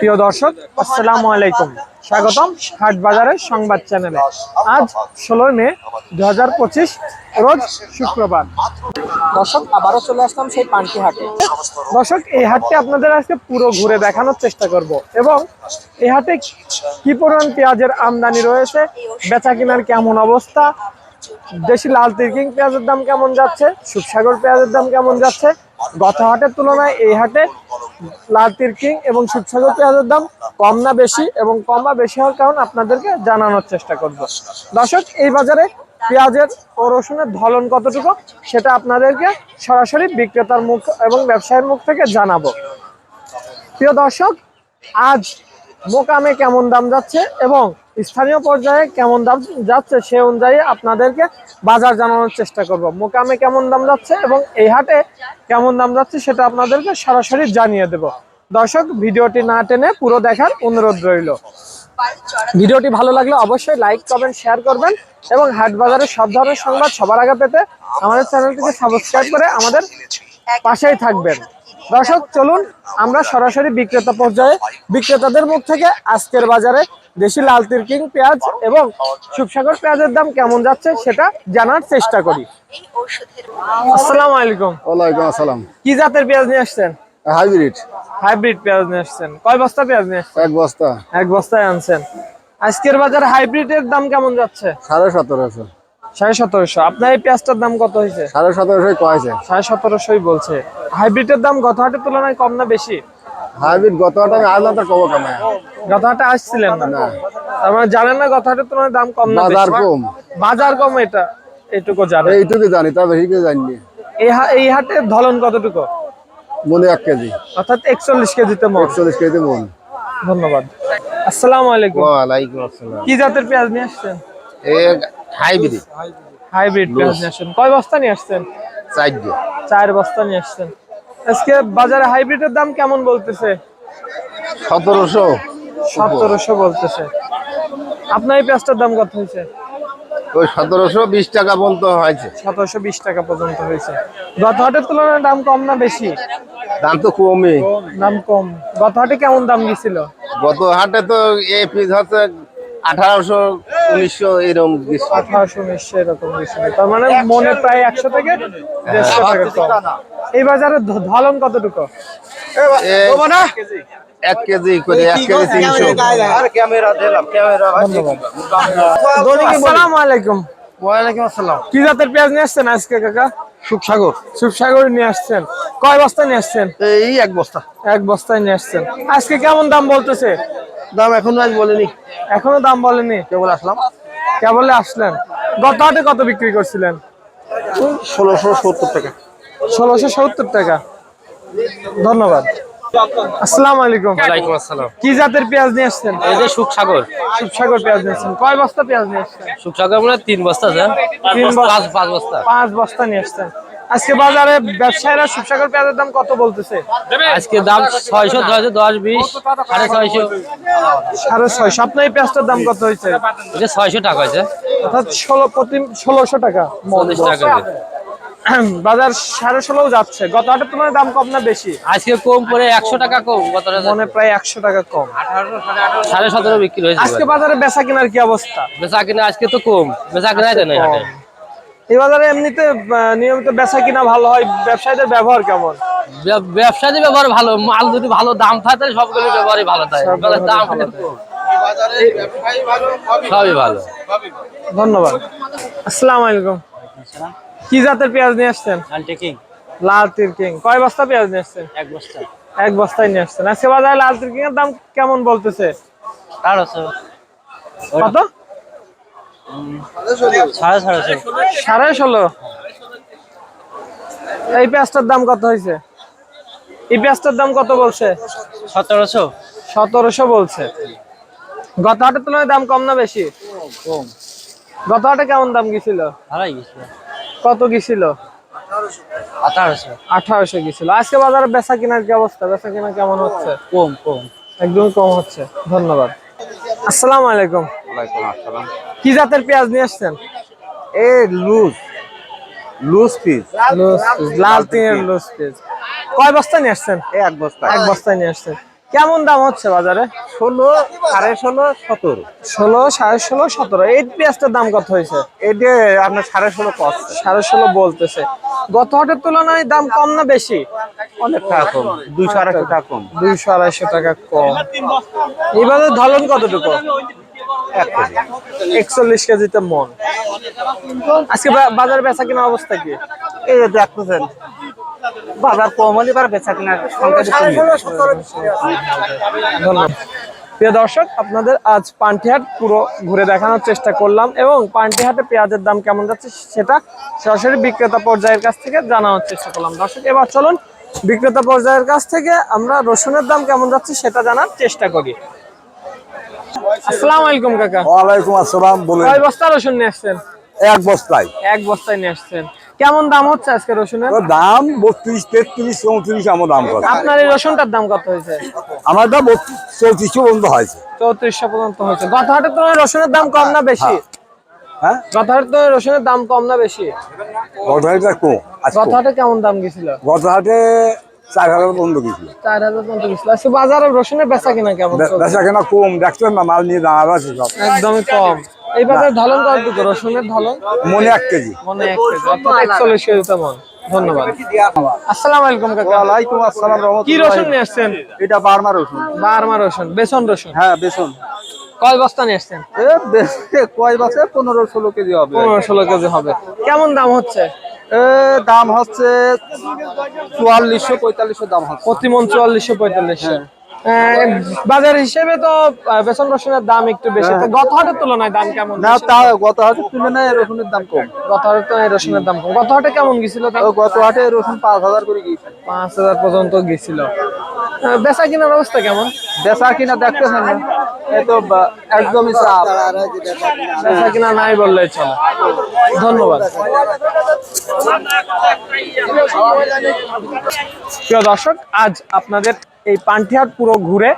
প্রিয় দর্শক, আসসালামু আলাইকুম। স্বাগতম হাট বাজারের সংবাদ চ্যানেলে। আজ ষোলোই মে দু হাজার পঁচিশ, রোজ শুক্রবার। দর্শক, আবারও চলে আসলাম সেই পানকি হাটে। দর্শক, এই হাটটি আপনাদের আজকে পুরো ঘুরে দেখানোর চেষ্টা করব এবং এই হাটে কি পরিমাণ পেঁয়াজের আমদানি রয়েছে বেচা কেনার কেমন অবস্থা, দেশি লাল তিরকিং পেঁয়াজের দাম কেমন যাচ্ছে, সুপসাগর পেঁয়াজের দাম কেমন যাচ্ছে, গত হাটের তুলনায় এই হাটে লাল কিং এবং সুপসাগর পেঁয়াজের দাম কম না বেশি এবং কম বা বেশি হওয়ার কারণ আপনাদেরকে জানানোর চেষ্টা করব। দর্শক, এই বাজারে পেঁয়াজের ও রসুনের ধলন কতটুকু সেটা আপনাদেরকে সরাসরি বিক্রেতার মুখ এবং ব্যবসায়ের মুখ থেকে জানাব। প্রিয় দর্শক, আজ মোকামে কেমন দাম যাচ্ছে এবং স্থানীয় পর্যায়ে কেমন দাম যাচ্ছে সে অনুযায়ী আপনাদেরকে বাজার জানানোর চেষ্টা করব। মোকামে কেমন দাম যাচ্ছে এবং এই হাটে কেমন দাম যাচ্ছে সেটা আপনাদেরকে সরাসরি জানিয়ে দেব। দর্শক, ভিডিওটি না টেনে পুরো দেখার অনুরোধ রইল। ভিডিওটি ভালো লাগলে অবশ্যই লাইক, কমেন্ট, শেয়ার করবেন এবং হাট বাজারের সব ধরনের সংবাদ সবার আগে পেতে আমাদের চ্যানেলটিকে সাবস্ক্রাইব করে আমাদের পাশেই থাকবেন। দর্শক চলুন আমরা সরাসরি বিক্রেতা পর্যায়ে বিক্রেতাদের মুখ থেকে আজকের বাজারে দেশি লাল তিরকিং পেঁয়াজ এবং সুপসাগর পেঁয়াজের দাম কেমন যাচ্ছে সেটা জানার চেষ্টা করি। আসসালামু আলাইকুম। ওয়ালাইকুম আসসালাম। কি জাতের পেঁয়াজ নিয়ে আসছেন? হাইব্রিড। হাইব্রিড পেঁয়াজ নিয়ে আসছেন। কয় বস্তা পেঁয়াজ নিয়ে আসছেন? এক বস্তা। এক বস্তায় আনছেন। আজকের বাজারে হাইব্রিডের দাম কেমন যাচ্ছে? সাড়ে সতেরোশো। সাড়ে সতেরোশো। আপনার এই পেঁয়াজটার দাম কত হয়েছে? সাড়ে সতেরোশোই কয়েছে সাড়ে সতেরোশোই বলছে। হাইব্রিডের দাম গত হাটের তুলনায় কম না বেশি? হাইব্রিড গত হাটে আমি আসলাম তার কবর কামে গত হাটে আসছিলেন না? তার মানে জানেন না গত হাটের তুলনায় দাম কম না বাজার কম। বাজার কম এটা এইটুকু জানেন। এইটুকু জানি তার বেশি কিছু জানি। এই হাটে ধলন কতটুকু? মনে এক কেজি। অর্থাৎ একচল্লিশ কেজিতে মন। একচল্লিশ কেজি মন। ধন্যবাদ। আসসালামু আলাইকুম। আসসালাম। কি জাতের পেঁয়াজ নিয়ে আসছেন? এ হাইব্রিড হাইব্রিড আসছেন কয় বস্তা নিয়ে আসছেন? চারটে চার বস্তা নিয়ে আসছেন। আজকে বাজারে হাইব্রিডের দাম কেমন বলতেছে? সতেরোশো সতেরোশো বলতেছে। আপনার এই পেঁয়াজটার দাম কত হয়েছে? ওই সতেরোশো বিশ টাকা পর্যন্ত হয়েছে। সতেরোশো বিশ টাকা পর্যন্ত হয়েছে। গত হাটের তুলনায় দাম কম না বেশি? দাম তো কমই। দাম কম। গত হাটে কেমন দাম গেছিল? গত হাটে তো এই পিস হচ্ছে আঠারোশো উনিশশো এরকম আঠারোশো উনিশশো এরকম তার মানে মনে প্রায় একশো থেকে দেড়শো টাকা এই বাজারে ধলন কতটুকু? এক কেজি করে এক কেজি তিনশো। আসসালামু আলাইকুম। ওয়ালাইকুম আসসালাম। কি জাতের পেঁয়াজ নিয়ে আসছেন আজকে কাকা? সুখসাগর সুখসাগর নিয়ে আসছেন। কয় বস্তা নিয়ে আসছেন? এই এক বস্তা। এক বস্তায় নিয়ে আসছেন। আজকে কেমন দাম বলতেছে? দাম এখনও আজ বলেনি। এখনও দাম বলেনি? কেবল আসলাম। কেবলে আসলেন। গত হাটে কত বিক্রি করছিলেন? ষোলোশো সত্তর টাকা। ষোলোশো সত্তর টাকা। ধন্যবাদ। আসসালামু আলাইকুম। ওয়ালাইকুম আসসালাম। কি জাতের পেঁয়াজ নিয়ে আসছেন? এই যে সুখসাগর সুপসাগর পেঁয়াজ নিয়ে আসছেন। কয় বস্তা পেঁয়াজ নিয়ে আসছেন? সুখসাগর মানে তিন বস্তা তিন বস্তা। পাঁচ পাঁচ বস্তা। পাঁচ বস্তা নিয়ে আসছেন। আজকে বাজারে ব্যবসায়ীরা সুপসাগর পেঁয়াজের দাম কত বলতেছে? আজকে দাম ছয়শো ছয়শো দশ বিশ সাড়ে ছয়শো। সাড়ে ছয়শো। আপনার এই পেঁয়াজটার দাম কত হয়েছে? এটা ছয়শো টাকা হয়েছে। অর্থাৎ ষোলো প্রতি ষোলোশো টাকা। চল্লিশ টাকা বাজার সাড়ে ষোলো যাচ্ছে। গত হাটের তুলনায় দাম কম না বেশি? আজকে কম করে একশো টাকা কম গত মনে প্রায় একশো টাকা কম। সাড়ে সতেরো বিক্রি হয়েছে। আজকে বাজারে বেচা কেনার কি অবস্থা? বেচা কিনা আজকে তো কম। বেচা কিনা যায় না এই বাজারে এমনিতে নিয়মিত বেচা কিনা ভালো হয়? ব্যবসায়ীদের ব্যবহার কেমন? ব্য- ব্যবসায়ী ব্যবহার ভালো। মাল যদি ভালো দাম থাকে তাহলে সবগুলো ব্যবহারই ভালো থাকে। দাম সবই ভালো। ধন্যবাদ। আসসালামু আলাইকুম। কি জাতের পেঁয়াজ নিয়ে আসছেন? লাল তিরকিং কয় বস্তা পেঁয়াজ নিয়ে আসছেন? এক বস্তা। এক বস্তায় নিয়ে আসছেন। আজকে বাজারে লাল তিরকিং এর দাম কেমন বলতেছে? কত? সাড়ে ষোলো। এই পেঁয়াজটার দাম কত হয়েছে? এই পেঁয়াজটার দাম কত বলছে? সতেরোশো। সতেরোশো বলছে। গত হাটের তুলনায় দাম কম না বেশি? কম। গত হাটে কেমন দাম গেছিল কত গেছিল আঠারোশো। আঠারোশো গেছিল আজকে বাজারে বেচা কেনার কি অবস্থা? বেচা কেনা কেমন হচ্ছে? কম কম। একদম কম হচ্ছে। ধন্যবাদ। আসসালামু আলাইকুম। ওয়ালাইকুম আসসালাম। কি জাতের পেঁয়াজ নিয়ে আসছেন? এ লুজ লুজ পিস। লাল তিনের লুজ পিস। কয় বস্তা নিয়ে আসছেন? এক বস্তা এক বস্তা নিয়ে আসছেন। কেমন দাম হচ্ছে বাজারে? ষোলো সাড়ে ষোলো সতেরো। ষোলো সাড়ে ষোলো সতেরো। এই পেঁয়াজটার দাম কত হয়েছে? এটা আপনার সাড়ে ষোলো কষ্ট সাড়ে ষোলো বলতেছে। গত হাটের তুলনায় দাম কম না বেশি? অনেক টাকা কম। দুইশো আড়াইশো টাকা কম। দুইশো আড়াইশো টাকা কম। এবারে ধলন কতটুকু? একচল্লিশ কেজিতে মন। আজকে বাজার বেচা কিনা অবস্থা কি? এই যে দেখতেছেন বাজার কম হলে এবার বেচা কিনার। ধন্যবাদ। প্রিয় দর্শক আপনাদের আজ পান্টিহাট পুরো ঘুরে দেখানোর চেষ্টা করলাম এবং পান্টিহাটে পেঁয়াজের দাম কেমন যাচ্ছে সেটা সরাসরি বিক্রেতা পর্যায়ের কাছ থেকে জানানোর চেষ্টা করলাম। দর্শক এবার চলুন বিক্রেতা পর্যায়ের কাছ থেকে আমরা রসুনের দাম কেমন যাচ্ছে সেটা জানার চেষ্টা করি। আসসালামু আলাইকুম কাকা। ওয়ালাইকুম আসসালাম বলে কয় বস্তা রসুন নিয়ে আসছেন? এক বস্তায়। এক বস্তায় নিয়ে আসছেন। কেমন দাম হচ্ছে আজকে রসুনের? দাম বত্রিশ তেত্রিশ চৌত্রিশ আমার দাম কত? আপনার এই রসুনটার দাম কত হয়েছে? আমার দাম চৌত্রিশশো পর্যন্ত হয়েছে। চৌত্রিশশো পর্যন্ত হয়েছে। গত হাটের তুলনায় রসুনের দাম কম না বেশি? হ্যাঁ। গত হাটের রসুনের দাম কম না বেশি? গত হাটে কম গত হাটে কেমন দাম গেছিল? গত হাটে চার হাজার পর্যন্ত গেছিল চার হাজার পর্যন্ত গেছিল আজকে বাজারে রসুনের বেচা কিনা কেমন বেচা কেনা কম। দেখছেন না মাল নিয়ে দাঁড়ানো আছে সব। একদমই কম। এই বাজার ঢলন কতটুকু রসুনের ঢলন? মনে এক কেজি। মনে এক কেজি। একচল্লিশ কেজি মন ধন্যবাদ। আসসালামু আলাইকুম কাকা। ওয়ালাইকুম আসসালাম কি রসুন নিয়ে আসছেন? এটা বার্মা রসুন। বারমা রসুন বেসন রসুন? হ্যাঁ বেসন। কয় বস্তা নিয়ে আসছেন? এ বে- কয় বছর পনেরো ষোলো কেজি হবে। পনেরো ষোলো কেজি হবে। কেমন দাম হচ্ছে? দাম হচ্ছে চুয়াল্লিশশো পঁয়তাল্লিশশো দাম হচ্ছে। প্রতি মন চুয়াল্লিশশো পঁয়তাল্লিশশো বাজার হিসেবে তো বেসন রসুনের দাম একটু বেশি। তো গত হাটের তুলনায় দাম কেমন না তা গত হাটের তুলনায় রসুনের দাম কম। গত হাটে তো এই রসুনের দাম কম। গত হাটে কেমন গেছিল গত হাটে রসুন পাঁচ হাজার করে গিয়েছে। পাঁচ হাজার পর্যন্ত গেছিল। বেচা কেনার অবস্থা কেমন? বেচা কিনা দেখতেছেন না। একদমই চাপ। বেচা কিনা নাই বললেই চলে। ধন্যবাদ। প্রিয় দর্শক, আজ আপনাদের এই পান্টিহাট পুরো ঘুরে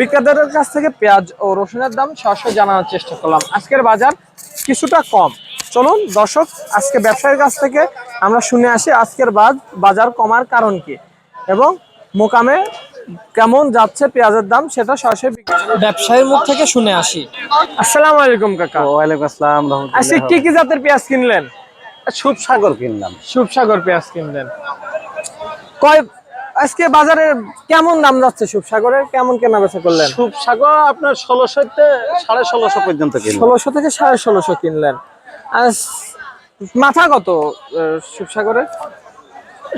বিক্রেতাদের কাছ থেকে পেঁয়াজ ও রসুনের দাম সরাসরি জানানোর চেষ্টা করলাম। আজকের বাজার কিছুটা কম। চলুন দর্শক, আজকে ব্যবসায়ীর কাছ থেকে আমরা শুনে আসি আজকের বাজ, বাজার কমার কারণ কি এবং মোকামে কেমন যাচ্ছে পেঁয়াজের দাম সেটা সরাসরি ব্যবসায়ীর মুখ থেকে শুনে আসি। আসসালামু আলাইকুম কাকা। ওয়ালাইকুম আসসালাম আজকে কি কি জাতের পেঁয়াজ কিনলেন? সুপ সাগর কিনলাম। সুপসাগর পেঁয়াজ কিনলেন। কয় আজকে বাজারে কেমন দাম যাচ্ছে সুপসাগরের কেমন কেনা বেচা করলেন? সুপ সাগর আপনার ষোলোশো সাড়ে ষোলোশো পর্যন্ত ষোলোশো থেকে সাড়ে ষোলোশো কিনলেন। আর মাথা কত আহ, সুপসাগরের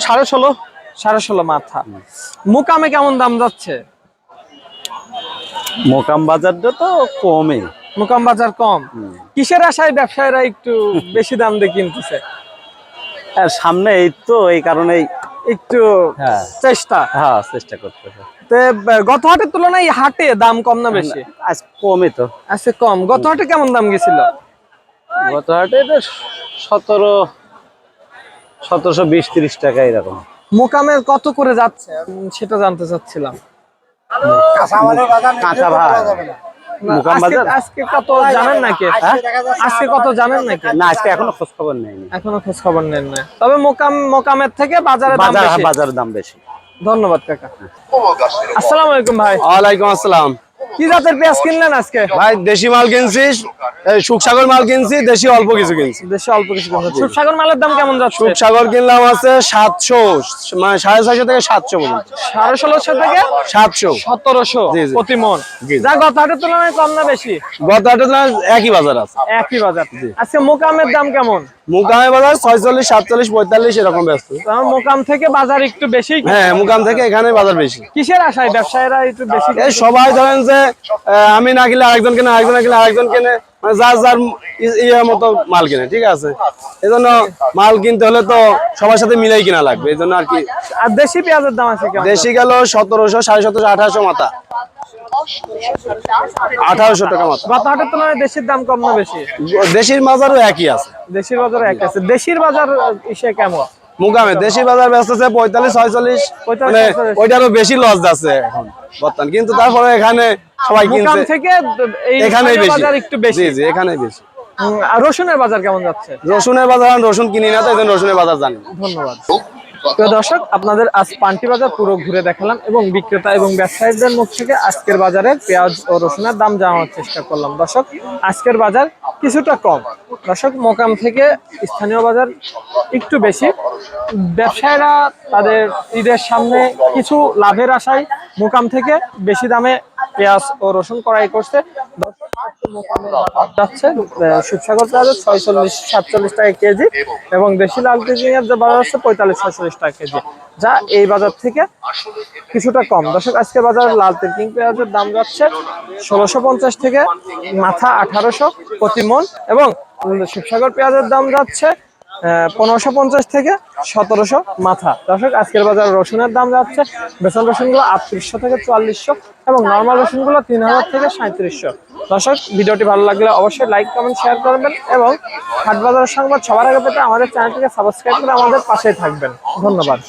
সাড়ে ষোলো। সাড়ে ষোলো মাথা। মুকামে কেমন দাম যাচ্ছে? মোকাম বাজারটা তো কমই মুকাম বাজার কম। কিসের আশায় ব্যবসায়ীরা একটু বেশি দাম দিয়ে কিনতেছে? সামনে এই তো এই কারণেই একটু হ্যাঁ। চেষ্টা। হ্যাঁ চেষ্টা করতেছে। তে গত হাটের তুলনায় হাটে দাম কম না বেশি? আজ কমই তো। আচ্ছা কম। গত হাটে কেমন দাম গেছিল? গত হাটে সতেরো সতেরোশো বিশ তিরিশ টাকা এরকম। মোকামের কত করে যাচ্ছে? সেটা জানতে চাচ্ছিলাম। কাঁচা আজকে কত জানেন নাকি? হ্যাঁ? আজকে কত জানেন নাকি? না আজকে এখনও খোঁজ খবর নেয়নি এখনও খোঁজ খবর নেন না তবে মোকাম মোকামের থেকে বাজারের দাম বাজার বাজারের দাম বেশি। ধন্যবাদ কাকা। আসসালামু আলাইকুম ভাই। ওয়ালাইকুম আসসালাম। কি জাতের পেঁয়াজ কিনলেন আজকে? ভাই দেশি মাল কিনছি সুখসাগর মাল কিনছি দেশি অল্প কিছু কিনছি দেশে অল্প কিছু কিনছেন সুপসাগর মালের দাম কেমন যাচ্ছে? সুখসাগর কিনলাম আছে সাতশো মানে সাড়ে ছয়শো থেকে সাতশো পর্যন্ত সাড়ে ষোলোশো থেকে সাতশো। সতেরোশো। প্রতি মন। যা গত হাটের তুলনায় কম না বেশি? গত হাটে তো একই বাজার আছে। একই বাজার। আজকে মোকামের দাম কেমন? মুকামে বাজার ছয়চল্লিশ সাতচল্লিশ পঁয়তাল্লিশ এরকম ব্যস্ত। মোকাম থেকে বাজার একটু বেশি হ্যাঁ মুকাম থেকে এখানে বাজার বেশি। কিসের আশায়? ব্যবসায়ীরা একটু বেশি সবাই ধরেন যে আমি না কিনলে আরেকজন কেনে আরেকজন না কিনলে আরেকজন কেনে মানে যার যার ইয়ে মতো মাল কিনে ঠিক আছে? এই জন্য মাল কিনতে হলে তো সবার সাথে মিলাই কিনা লাগবে এই জন্য আর কি। আর দেশি পেঁয়াজের দাম আছে দেশি গেল সতেরোশো সাড়ে সতেরোশো আঠারোশো মাথা। আঠারোশো টাকা গত তুলনায় দেশির দাম কম না বেশি? দেশির বাজারও একই আছে। দেশির বাজার এক আছে। দেশির বাজার ইসে কেমন? দেশি বাজার ব্যস্ত আছে পঁয়তাল্লিশ ছয়চল্লিশ। মানে ওইটারও বেশি লস যাচ্ছে এখন বর্তমান। কিন্তু তারপরে এখানে সবাই কিনছে। থেকে এখানেই বেশি। একটু বেশি। জি এখানেই বেশি। আর রসুনের বাজার কেমন যাচ্ছে? রসুনের বাজার রসুন কিনি না তো এই জন্য রসুনের বাজার জানি ধন্যবাদ। প্রিয় দর্শক, আপনাদের আজ পান্টি বাজার পুরো ঘুরে দেখালাম এবং বিক্রেতা এবং ব্যবসায়ীদের মুখ থেকে আজকের বাজারে পেঁয়াজ ও রসুনের দাম জানানোর চেষ্টা করলাম। দর্শক, আজকের বাজার কিছুটা কম। দর্শক, মোকাম থেকে স্থানীয় বাজার একটু বেশি। ব্যবসায়ীরা তাদের ঈদের সামনে কিছু লাভের আশায় মোকাম থেকে বেশি দামে পেঁয়াজ ও রসুন ক্রয় করছে। যাচ্ছে শিবসাগর পেঁয়াজের ছয়চল্লিশ, সাতচল্লিশ টাকা কেজি এবং দেশি লাল এর যে বাজার আছে পঁয়তাল্লিশ, ছয়চল্লিশ টাকা কেজি। যা এই বাজার থেকে কিছুটা কম। দর্শক, আজকে বাজার লাল তিলকিং পেঁয়াজের দাম যাচ্ছে ষোলোশো পঞ্চাশ থেকে মাথা আঠারোশো প্রতি মন এবং শিবসাগর পেঁয়াজের দাম যাচ্ছে পনেরোশো পঞ্চাশ থেকে সতেরোশো মাথা। দর্শক, আজকের বাজার রসুনের দাম যাচ্ছে। বেসন রসুনগুলো আটত্রিশশো থেকে চুয়াল্লিশশো এবং নর্মাল রসুনগুলো তিন হাজার থেকে সাঁত্রিশশো। দর্শক, ভিডিওটি ভালো লাগলে অবশ্যই লাইক, কমেন্ট, শেয়ার করবেন এবং হাট বাজারের সংবাদ সবার আগে পেতে আমাদের চ্যানেলটিকে সাবস্ক্রাইব করে আমাদের পাশেই থাকবেন। ধন্যবাদ।